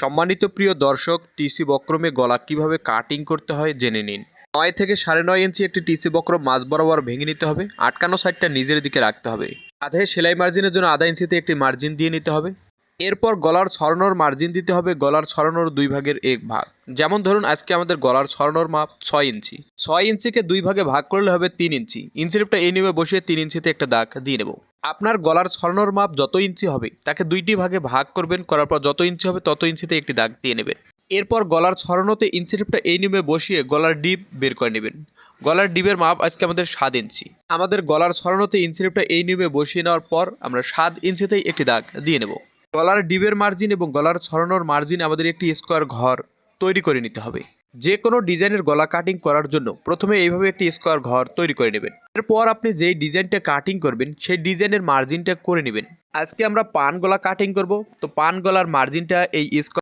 সম্মানিত প্রিয় দর্শক টিসি বক্রমে গলা কীভাবে কাটিং করতে হয় জেনে নিন। নয় থেকে সাড়ে নয় ইঞ্চি একটি টিসি বক্রম মাছ বরাবর ভেঙে নিতে হবে, আটকানো সাইডটা নিজের দিকে রাখতে হবে। আধে সেলাই মার্জিনের জন্য আধা ইঞ্চিতে একটি মার্জিন দিয়ে নিতে হবে। এরপর গলার ছড়ানোর মার্জিন দিতে হবে, গলার ছড়ানোর দুই ভাগের এক ভাগ। যেমন ধরুন, আজকে আমাদের গলার ছড়ানোর মাপ ছয় ইঞ্চি। ছয় ইঞ্চিকে দুই ভাগে ভাগ করলে হবে তিন ইঞ্চি। ইঞ্চিটা এই নিয়মে বসিয়ে তিন ইঞ্চিতে একটা দাগ দিয়ে নেব। আপনার গলার ছড়ানোর মাপ যত ইঞ্চি হবে, তাকে দুইটি ভাগে ভাগ করবেন, করার পর যত ইঞ্চি হবে তত ইঞ্চিতে একটি দাগ দিয়ে নেবেন। এরপর গলার ছড়ানোতে ইঞ্চিটা এই নিয়মে বসিয়ে গলার ডিপ বের করে নেবেন। গলার ডিপের মাপ আজকে আমাদের সাত ইঞ্চি। আমাদের গলার ছড়ানোতে ইঞ্চিটা এই নিয়মে বসিয়ে নেওয়ার পর আমরা সাত ইঞ্চিতেই একটি দাগ দিয়ে নেব। গলার ডিবের মার্জিন এবং গলার ছড়ানোর মার্জিন আমাদের একটি স্কোয়ার ঘর তৈরি করে নিতে হবে। যে কোনো ডিজাইনের গলা কাটিং করার জন্য প্রথমে এইভাবে একটি স্কোয়ার ঘর তৈরি করে নেবেন। এরপর আপনি যেই ডিজাইনটা কাটিং করবেন, সেই ডিজাইনের মার্জিনটা করে নেবেন। আজকে আমরা পান গলা কাটিং করব। তো পান গলার মার্জিনটা এই স্কোয়ার